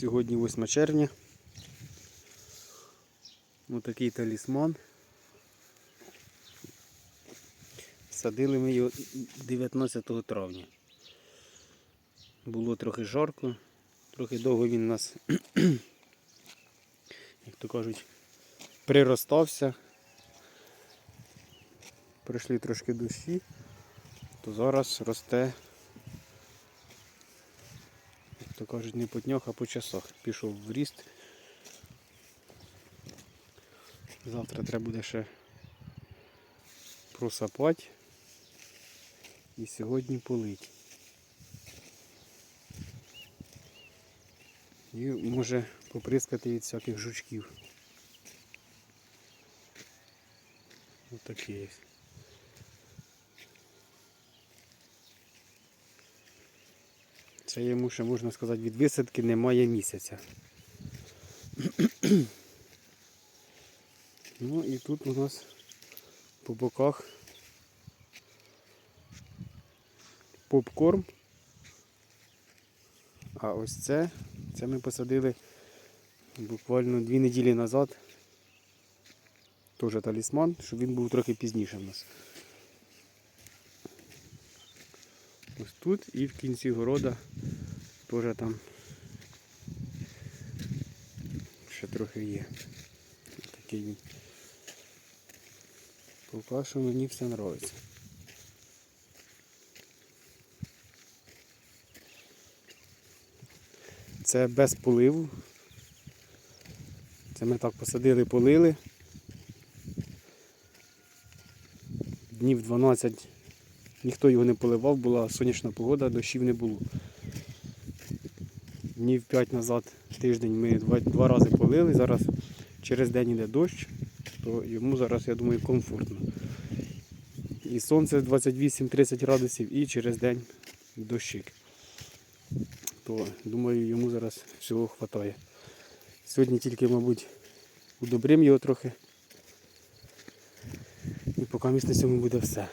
Сьогодні 8 червня. Ось такий талісман. Садили ми його 19 травня. Було трохи жарко, трохи довго він у нас, як то кажуть, приростався. Прийшли трошки дощі, то зараз росте, то кажуть, не по днях, а по часах. Пішов в ріст. Завтра треба буде ще просапати і сьогодні полить. І може поприскати від всяких жучків. Такі є. Це йому ще можна сказати від висадки немає місяця. Ну і тут у нас по боках попкорн. А ось це, це ми посадили буквально дві неділі назад. Теж талісман, щоб він був трохи пізніше в нас. Ось тут і в кінці города теж там ще трохи є. Такий він. Поки що мені все подобається. Це без поливу. Це ми так посадили, полили. Днів 12 ніхто його не поливав, була сонячна погода, дощів не було. Днів 5 назад, тиждень ми два, два рази полили, зараз через день йде дощ, то йому зараз, я думаю, комфортно. І сонце 28-30 градусів і через день дощик. То думаю, йому зараз всього вистачає. Сьогодні тільки, мабуть, удобрим його трохи. І поки місць на цьому буде все.